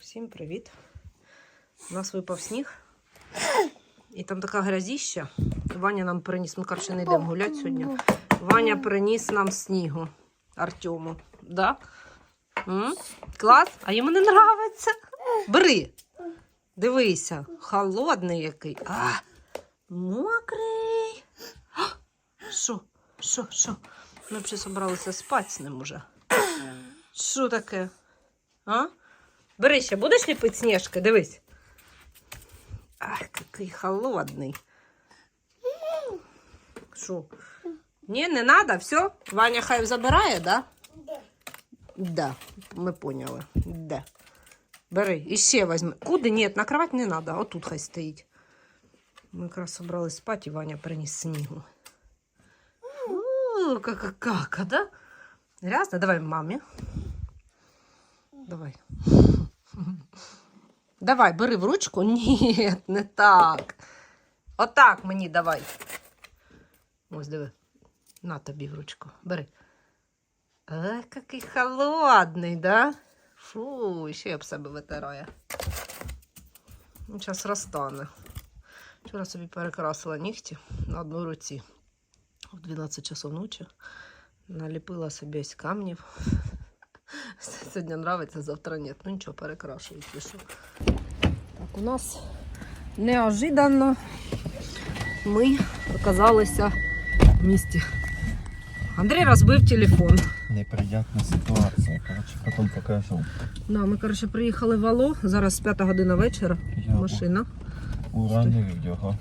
Всім привіт. У нас випав сніг. І там така грязіща. Ваня нам приніс, ми коротше не йдемо гуляти сьогодні. Ваня приніс нам снігу Артему. Да? М? Клас? А йому не нравиться. Бери. Дивися, холодний який. А, мокрий. Що? Що? Що? Ми б ще собралися спати з ним уже. Що таке? А? Бери ще, будеш ліпити сніжки? Дивись. Ах, який холодний. Що? Ні, не треба, все? Ваня хай забирає, да? Да, ми поняли. Да. Бери, і ще візьми. Куди? Ні, на кровать не треба, отут хай стоїть. Ми якраз собрались спати, і Ваня приніс снігу. О, кака кака, да? Грязно? Давай мамі. Давай. Давай, бери в ручку. Ні, не так. Отак мені давай. Ось диви. На тобі в ручку. Бери. А, який холодний, да? Фу, ще об себе витирає. Ну, зараз розтане. Вчора собі перекрасила нігті на одній руці в 12 часов ночі. Наліпила собі ось камнів. Сьогодні нравиться, завтра ні. Ну нічого, перекрашую, пишу. Так, у нас неожиданно ми оказалися в місті. Андрій розбив телефон. Неприятна ситуація. Коротше, потім покажу. Да, ми, коротше, приїхали в Ало. Зараз 5 година вечора. Я Машина. уранив його.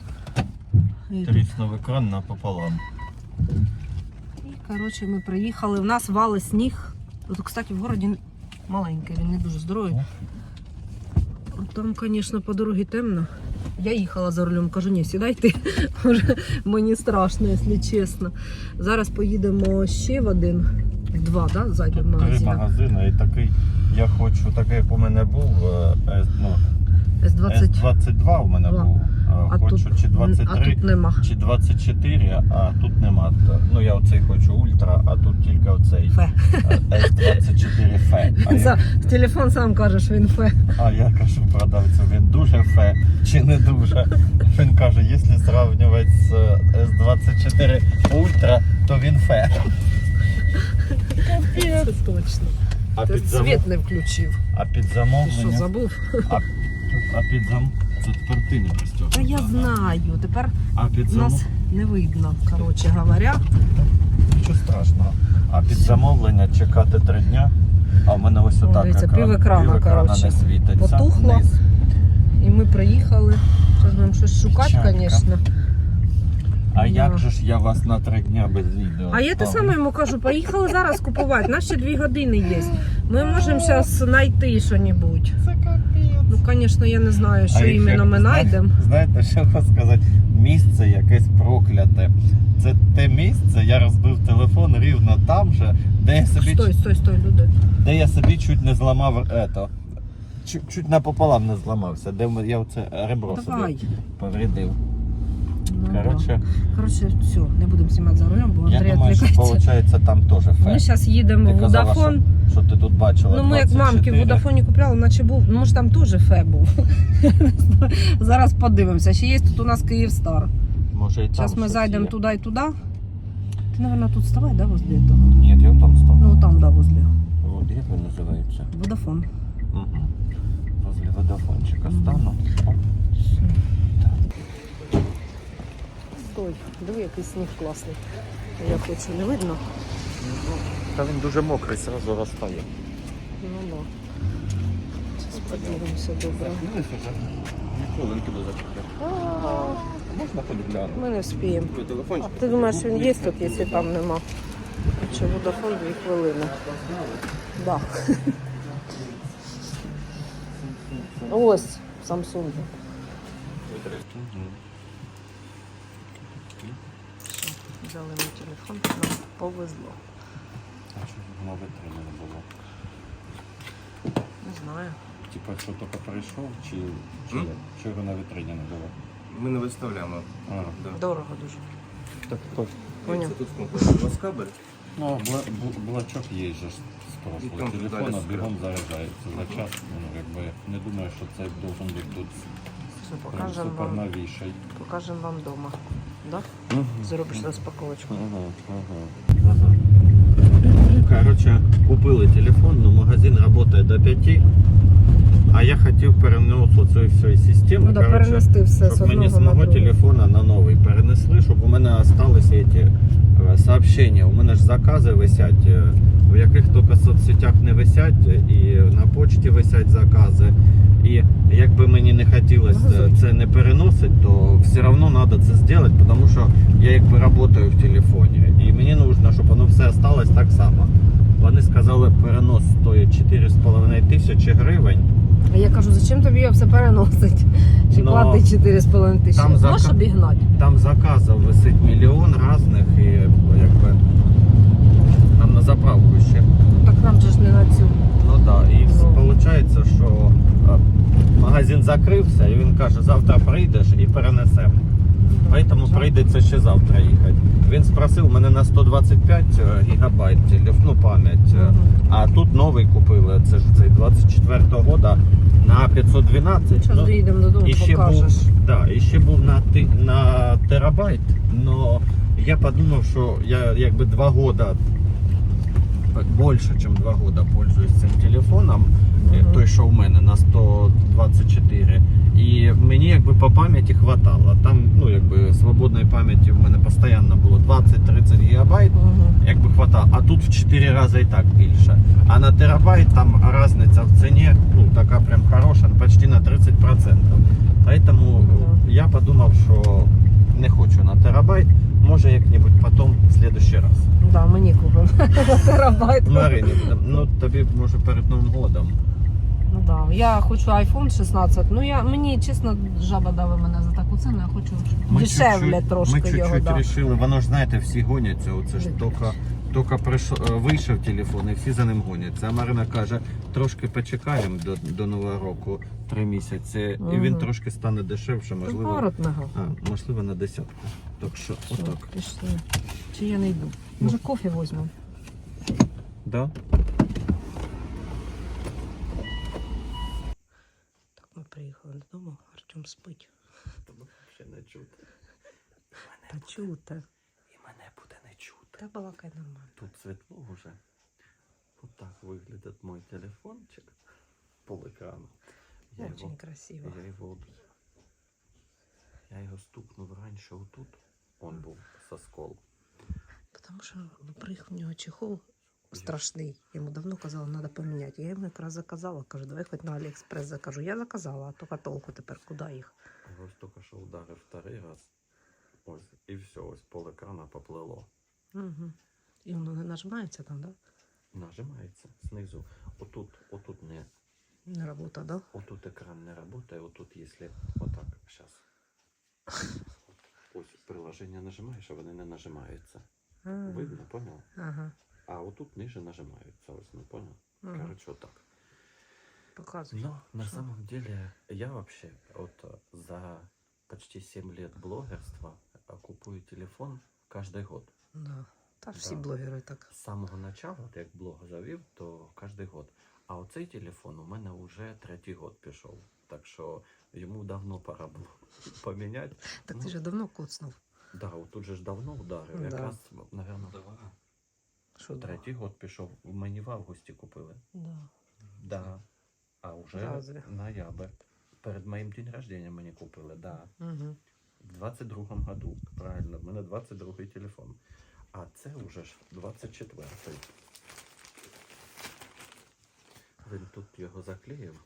Тріснув екран напополам. і, коротше, ми приїхали. У нас вали сніг. Тут, кстати, в городі маленький, він не дуже здоровий. Там, звісно, по дорозі темно. Я їхала за рулем, кажу, ні, сідай ти. Може, мені страшно, якщо чесно. Зараз поїдемо ще в один, в два, да? зайдемо в Три магазин. магазини і такий. Я хочу, такий як у мене був. е, ну, С20. С22 у мене Два. був. А, А хочу тут, чи а 23, тут нема. чи 24, а тут нема. Ну я оцей хочу ультра, а тут тільки оцей Фе. е, S24 фе. А я, телефон сам каже, що він фе. а я кажу продавцю, він дуже фе чи не дуже. Він каже, якщо зрівнювати з е, S24 Ultra, то він фе. Це точно. А Ти під, замов... світ не включив. а під Ти що, забув? А, а під зам... Це тепер ти не пристьоп. Та я знаю. Тепер А під замов... нас не видно, коротше говоря. Нічого страшного. А під замовлення чекати три дня. А в мене ось отак дивіться, екран, пів екрана, пів екрана коротше. не світиться. Потухло. Вниз. І ми приїхали. Зараз будемо щось шукати, звісно. А як же ж я вас на три дня без відео? А я те саме йому кажу, поїхали зараз купувати. Нас ще дві години є. Ми можемо зараз знайти щось. Це капець. Ну, звісно, я не знаю, що іменно ми знайдемо. Знаєте, що я хочу сказати? Місце якесь прокляте. Це те місце, я розбив телефон рівно там же, де я собі, Стой, стой, стой, люди. де я собі чуть не зламав ето. Чуть, чуть напополам не зламався, де я оце ребро Давай. собі повредив. Ну. Коротше, Коротше, все, не будемо знімати за рулем, бо я Андрій думаю, що відвлікається. виходить там теж фе. Ми зараз їдемо в казала, Водафон. Що, що ти тут бачила? Ну, ми як мамки в 24. Водафоні купляли, наче був. Ну, може там теж фе був. Не знаю. Зараз подивимося. Ще є тут у нас Київстар. Може і там Зараз ми щось зайдемо є. туди і туди. Ти, мабуть, тут вставай, да, возле того? Ні, я там став. Ну, там, да, возле. От, як він називається? Водафон. Угу. Возле водофончика стану. Оп. Стой, диви, який сніг класний. Я хочу, не видно? Та він дуже мокрий, зразу розтає. Ну, да. Зараз подивимося, добре. Ніколи не піду закупити. Можна подивляти? Ми не вспіємо. Телефончик? Ти думаєш, він є тут, якщо там нема? Чи Водафон дві хвилини? Да. Ось Samsung. Все, взяли мій телефон, нам повезло. А чого воно витримано не було? Не знаю. Типа, що тільки прийшов, чи, чи, М? чи його на витрині не було? Ми не виставляємо. А, Да. Дорого дуже. так, то, Поняв. Це тут комплекс. У вас кабель Ну, бла- бл- блочок є же ж з І прошлого там телефона, далі бігом заряджається за час. Ну, якби не думаю, що це должен бути тут Що, прям покажемо супер вам, новіший. покажемо вам вдома. Да? Зробиш розпаковочку. Ага, ага. Короче, купили телефон, но магазин работает до 5. А я хотів перенос цієї всієї системи. Ну да, короче, перенести все з щоб мені з мого телефона на новий перенесли, щоб у мене залишилися ці е, сообщення. У мене ж закази висять, е, в яких тільки соцсетях не висять, і на почті висять закази. І якби мені не хотілося це не переносити, то все одно треба це зробити, тому що я якби працюю в телефоні. І мені потрібно, щоб воно все залишилось так само. Вони сказали, перенос стоїть 4,5 тисячі гривень. А я кажу, зачем тобі все переносить? Чи Ну, платить 4,5 тисячі? там Можеш зака- обігнати? Там заказів висить мільйон різних і якби там на заправку ще. Так нам же ж не на цю. Ну да, і Ну. виходить, що а, магазин закрився, і він каже, завтра прийдеш і перенесемо. Тому прийдеться ще завтра їхати. Він спросив мене на 125 гігабайт телефону пам'ять. е, А тут новий купили, це ж цей 24-го года на 512. Зараз Ну, доїдемо додому, і ще був, да, і ще був на, на терабайт, но я подумав, що я якби два года, більше, ніж два года пользуюсь цим телефоном, Мгм. той, що в мене на 124. І мені якби по пам'яті хватало. Там, ну якби свободної пам'яті в мене постійно було 20-30 гігабайт. Мгм. Якби хватало, а тут в 4 рази і так більше. А на терабайт там різниця в ціні, ну така прям хороша, почти на 30%. Поэтому Да. я подумав, що не хочу на терабайт. Може як-небудь потім, в следующий раз. Да, мені купимо. Марині, ну тобі може перед Новим годом. Ну да. Я хочу iPhone 16. Ну я мені чесно жаба дала мене за таку ціну. Я хочу дешевле чуть-чуть- трошки Ми чуть-чуть Да. рішили, воно ж знаєте, всі гоняться. Оце ж тільки, тільки е, вийшов телефон і всі за ним гоняться. А Марина каже, трошки почекаємо до, до Нового року, три місяці, і він трошки стане дешевше, можливо, а, можливо на десятку. Так що, Все, отак. пішли. Чи я не йду? Може кофе візьмемо? Да? Так, ми приїхали додому, Артем спить. Ще не чути. Та чути. І мене буде не чути. Та балакай нормально. Тут світло вже. Отак виглядить мій телефончик пол екрану. Я Очень його красиво. Я его. Я його стукнув раніше отут. Он був соскол. Тому що ну, в нього чехол страшний. Йому давно казала, треба поміняти. Я йому якраз заказала. Кажу, давай хоч на Аліекспрес закажу. Я заказала, а тільки толку тепер куди їх? Ось тільки що ударив вторий раз. Ось, і все, ось пол екрана поплило. Угу. І воно не нажимається там, да? Нажимається знизу. Отут, отут не, Не робота, да? отут екран не працює, отут, якщо отак, зараз. Ось приложення нажимаєш, а вони не нажимаються. А, Видно, понял? Ага. А отут ниже нажимаються, ось не понял? Ага. Короче, отак. Показуй. Но на Что? самом деле я вообще вот э, за почти 7 лет блогерства э, купую телефон каждый год. Да. Та всі Да. блогери так. З самого начала, от як блог завів, то кожен год. А оцей телефон у мене вже третій год пішов. Так що йому давно пора було поміняти. Так Ну. ти ж давно коцнув. Да, от тут же ж давно ударив. Да. Якраз, напевно, Що да? третій год пішов. Мені в августі купили. Да. Да. А вже Разве? ноябрь. Перед моїм день рождения мені купили, да. Угу. В 22-му году, правильно, в мене 22-й телефон. А це вже ж 24-й. Він тут його заклеїв.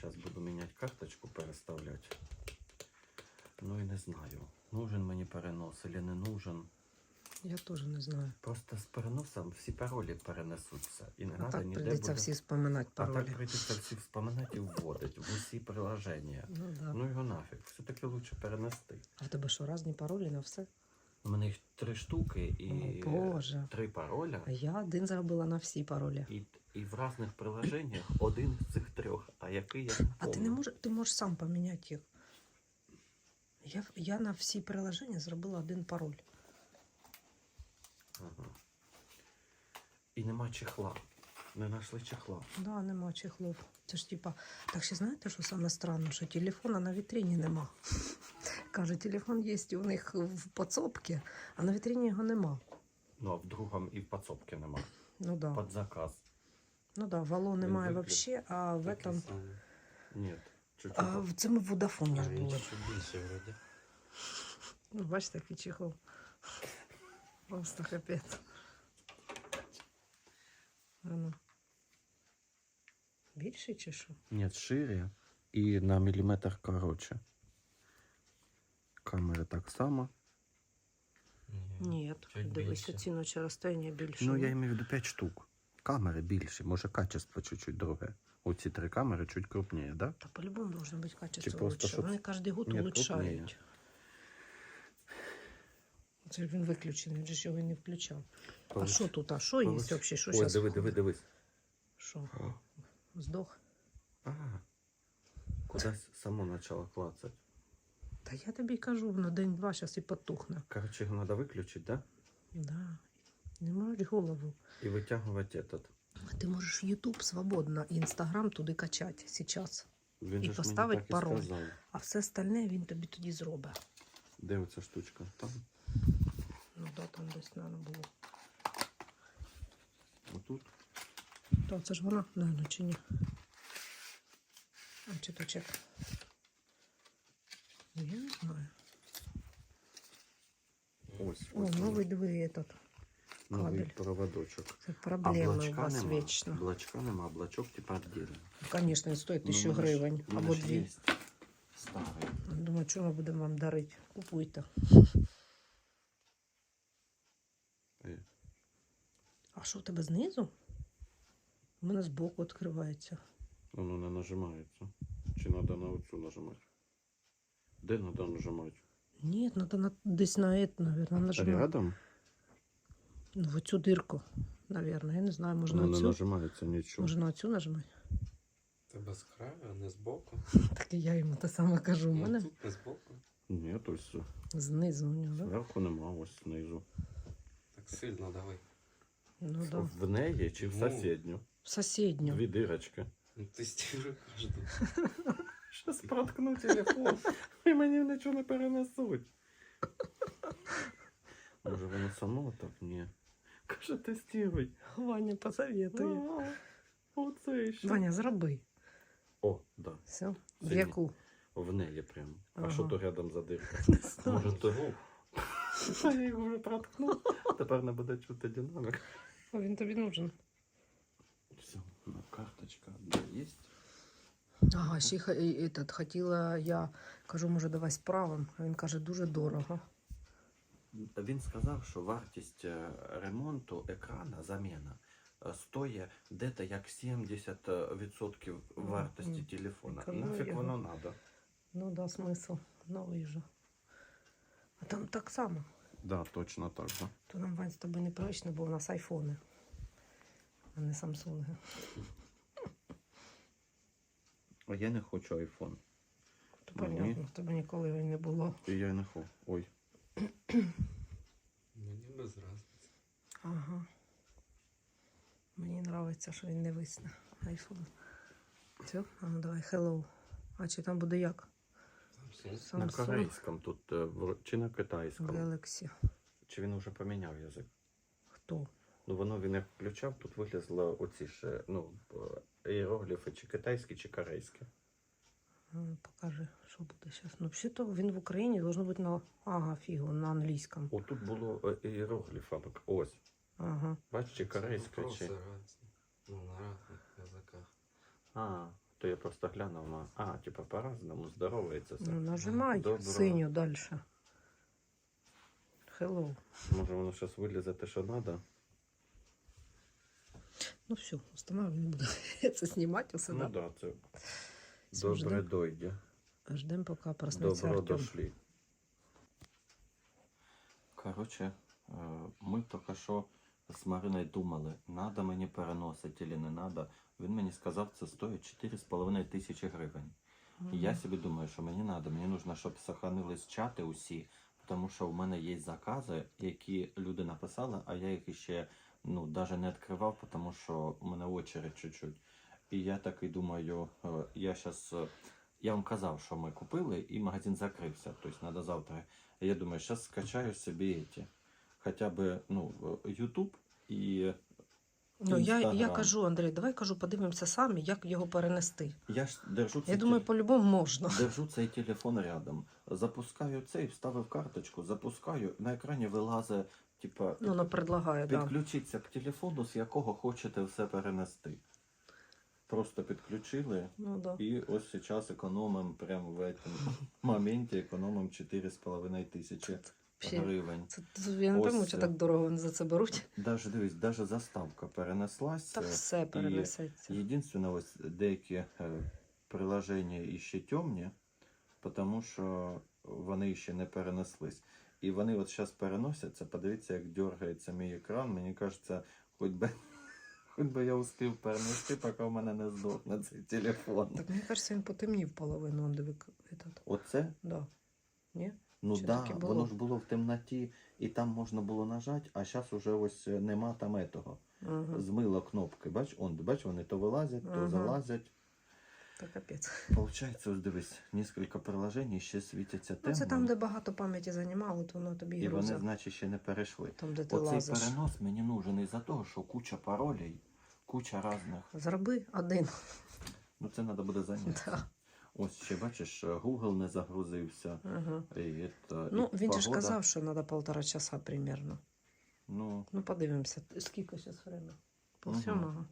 Зараз буду міняти карточку, переставляти. Ну і не знаю, нужен мені перенос или не нужен. Я теж не знаю. Просто з переносом всі паролі перенесуться. І не А так ніде буде. всі споминати А так прийдеться всі вспоминати і вводити в усі приложення. Ну да. Ну його нафіг. Все-таки лучше перенести. А в тебе що, різні паролі на все? У мене їх три штуки і О, Боже. три пароля. А я один зробила на всі паролі. І, і в різних приложеннях один з цих трьох, а який я не А ти не можеш, ти можеш сам поміняти їх. Я, я на всі приложення зробила один пароль. Ага. І нема чехла. Не знайшли чехла. Да, нема чехлов. Це ж типа. Так ще знаєте, що саме странно, що телефона на вітрині нема. Каже, телефон є у них в подсобці, а на вітрині його нема. Ну, а в другому і в підсобці нема. Ну да. Під заказ. Ну да, вало немає виклик. взагалі, а в этом. саме. Ні. Чуть-чуть. А в в Водафоні ж він більше вроді. Ну, бачите, який чехол. Просто капець. А ну. Більший чи що? Ні, шире і на міліметр коротше. Камери так само. Ні, чуть дивись, більше. оціноче розстояння більше. Ну, я имею в виду 5 штук. Камери більші, може качество чуть-чуть друге. Оці три камери чуть крупніше, да? Та по-любому должно бути качество просто, лучше. щоб- Вони кожен год Ні, улучшають. Це він виключений, він же ж його і не включав. А що тут? А що є получ- взагалі? Що Ой, зараз? диви, диви, дивись. Що? Здох? Ага. Кудись само почало клацати. Та я тобі кажу, на день-два зараз і потухне. Короче, його треба виключити, да? Да. Не морочь голову. І витягувати этот. Ти можеш YouTube свободно Instagram туди качати зараз. Він І поставить пароль. і. А все остальне він тобі тоді зробить. Де оця штучка? Там. Ну да, там десь треба було. Отут. То це ж вона, наверное, чи ні? А чи то чек? Ну, Я не знаю. Ось. О, ось новий диви этот. Новий кабель. проводочок. Це А проблеми у вас нема. вічно. Блочка нема, блочок типа віддільно. Звісно, він стоїть Ну, тисячу мене гривень мене або ж дві. Старий. Думаю, що ми будемо вам дарити? Купуйте. Е, А що в тебе знизу? У мене збоку відкривається. Воно не нажимається. Чи треба на оцю нажимати? Де треба нажимати? Ні, треба на, десь на это, наверное, нажимати. Рядом? Ну, в цю дирку, наверное. Я не знаю, може Воно на не нажимається нічого. Може на цю нажимати? Тебе з краю, а не збоку. Так і я йому те саме кажу. У Ну, мене тут не збоку. Ні, тобто знизу у нього. да? зверху нема, ось знизу. Так сильно давай. Ну да. В неї чи в Ну. сусідню? В сусідню. Дві дирочки. Ну ти стіжу кожну. Щас проткну телефон. І мені нічого не перенесуть. Може воно само так? Ні. Каже, тестуй. Ваня посоветує. Оце ще. Ваня, зроби. О, да. Все. В яку? В неї прям. А що то рядом за дирка? Може того? А я його вже проткнув. Тепер не буде чути динамик. О, Він тобі нужен. Все, на карточка одна є. Ага, ще х- і- этот, хотіла я, кажу, може, давай справим. А він каже, дуже дорого. Він сказав, що вартість е, ремонту екрана, заміна, е, стоїть десь як 70% вартості Мгм. телефона. Нафіг воно треба? Ну да, смисл. Новий же. А там так само. Да, точно так. Да. То нам Вань з тобою непривично, бо у нас айфони, а не самсунги. А я не хочу. То понятно, в тебе ніколи його не було. І я не хочу. Ой. Мені без разниці. Ага. Мені подобається, що він не висне. Айфон. Все, а ну давай, hello. А чи там буде як? Samsung. На Samsung корейському тут е, в- чи на китайському. Galaxy. Чи він вже поміняв язик? Хто? Ну воно він як включав, тут вилізло оці ж, ну, е, іерогліфи, чи китайські, чи корейські. А, ну, покажи, що буде зараз. Ну, взагалі-то він в Україні должен бути на. Ага, фігу, на англійському. Отут було е, іерогліфами. Ось. Ага. Бачиш, чи корейська, чи. Ну, на разних язиках. А, то я просто глянув на. А, типа по-разному здоровається все. Ну, нажимай Добре. синю далі. Hello. Може воно зараз вилізе те, що треба? Ну все, устанавливай, не буду це знімати усе, Ну да? так, да, це Все, добре ждем. дойде. Ждем, поки проснеться Добро Артем. дошли. Короче, е, ми тільки що з Мариною думали, надо мені переносити чи не надо. Він мені сказав, це стоїть 4,5 тисячі гривень. І я собі думаю, що мені треба, мені потрібно, щоб сохранились чати усі, тому що у мене є закази, які люди написали, а я їх ще ну, навіть не відкривав, тому що у мене очередь чуть-чуть. І я такий думаю, е, я зараз. Я вам казав, що ми купили, і магазин закрився. Тобто треба завтра. Я думаю, зараз скачаю собі ці. Хоча б ну, е, YouTube і Ну, я, я кажу, Андрій, давай кажу, подивимося самі, як його перенести. я ж держу Я цей думаю, теле- по-любому можна. Держу цей телефон рядом, запускаю цей, вставив карточку, запускаю, на екрані вилазить, типа, Ну, так. Да. к телефону, з якого хочете все перенести. Просто підключили, Ну, да. і ось зараз економимо прямо в цьому моменті економимо 4,5 тисячі гривень. Це, це, я не пойму, чи так дорого вони за це беруть. Даже дивись, даже заставка перенеслась. Та е, все перенесеться. Єдине, ось деякі е, приложення іще темні, тому що вони ще не перенеслись. І вони от зараз переносяться. Подивіться, як дергається мій екран. Мені кажеться, хоч би, хоч би я успів перенести, поки в мене не здохне цей телефон. Так мені кажеться, він потемнів половину, он диви, этот. Оце? Да. Ні? Ну Чи таке да, було? воно ж було в темноті, і там можна було нажати, а зараз уже ось е, нема там этого. Ага. Змило кнопки. Бач, он, бач, вони то вилазять, то Ага. залазять. Та капець. Получається, ось дивись, кілька приложень ще світяться Ну, темно. це там, де багато пам'яті займало, то воно тобі і вони, грузить. значить, ще не перейшли. Там, де ти Оцей лазиш. перенос мені нужен із-за того, що куча паролей, куча різних. Зроби один. Ну це треба буде зайнятися. Да. Ось ще бачиш, Google не загрузився. Ага. І, это, Ну, і він же ж казав, що треба полтора часа примерно. Ну, Ну, подивимося, скільки зараз время? Пол Мгм. сьомого.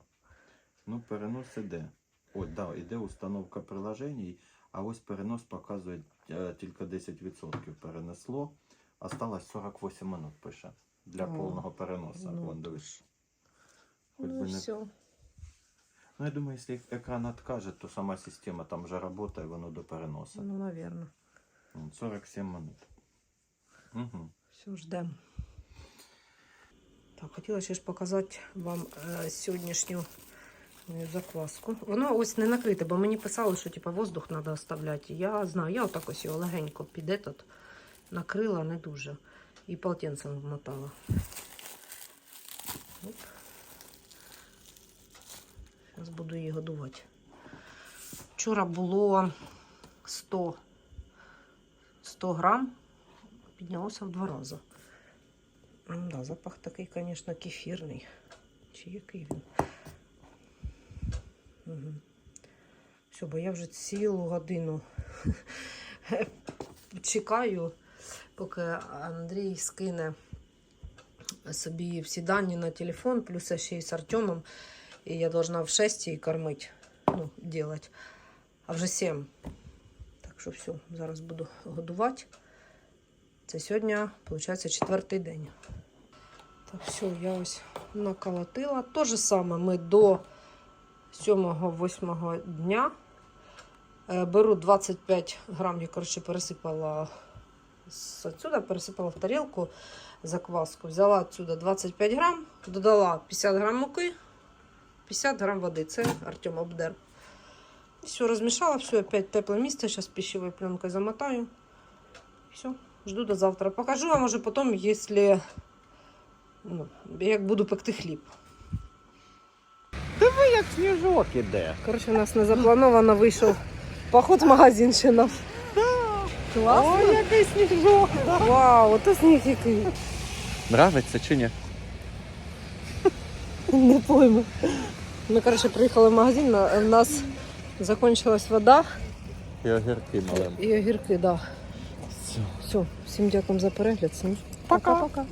ну, перенос іде. Ось, да, іде установка приложень, а ось перенос показує е, тільки 10% перенесло. Осталось 48 минут пише для О, повного переносу. ну, Вон, дивись. Хоч Ну, не все. Ну, я думаю, если экран откажет, то сама система там же работает, воно до переноса. Ну, наверное. 47 минут. Угу. Все, ждемо. Так, хотіла ще ж показати вам е, сьогоднішню закваску. Воно ось не накрите, бо мені писали, що типу, воздух треба оставляти. Я знаю, я отак ось його легенько піде тут. Накрила не дуже. І полотенцем вмотала. Оп. Зараз буду її годувати. Вчора було 100, 100 грам піднялося в два рази. Да, запах такий, звісно, кефірний. Чи який він? Угу. Все, бо я вже цілу годину чекаю, поки Андрій скине собі всі дані на телефон, плюс я ще й з Артемом. І я должна в 6 її кормити, ну, делать. А вже 7. Так що все, зараз буду годувати. Це сьогодні, виходить, четвертий день. Так, все, я ось наколотила. То же саме ми до 7-8 дня. Е, Беру 25 грам, я, коротше, пересипала отсюда, пересипала в тарілку закваску. Взяла отсюда 25 грам, додала 50 грам муки, 50 грам води. Це Артем обдер. І Все, розмішала, все, опять тепле місце. Зараз пищевою пленкою замотаю. Все, жду до завтра. Покажу вам уже потом, если ну, як буду пекти хліб. Як сніжок іде. Коротше, у нас не заплановано вийшов поход в магазин ще нас. Класно. Ой, який сніжок. Вау, ото сніг який. Нравиться чи ні? Не пойму. Ми, коротше, приїхали в магазин, на- у нас закінчилась вода І огірки маленькі. і огірки, да. Все. Все, всім дякую за перегляд. Всім Пока. Пока-пока.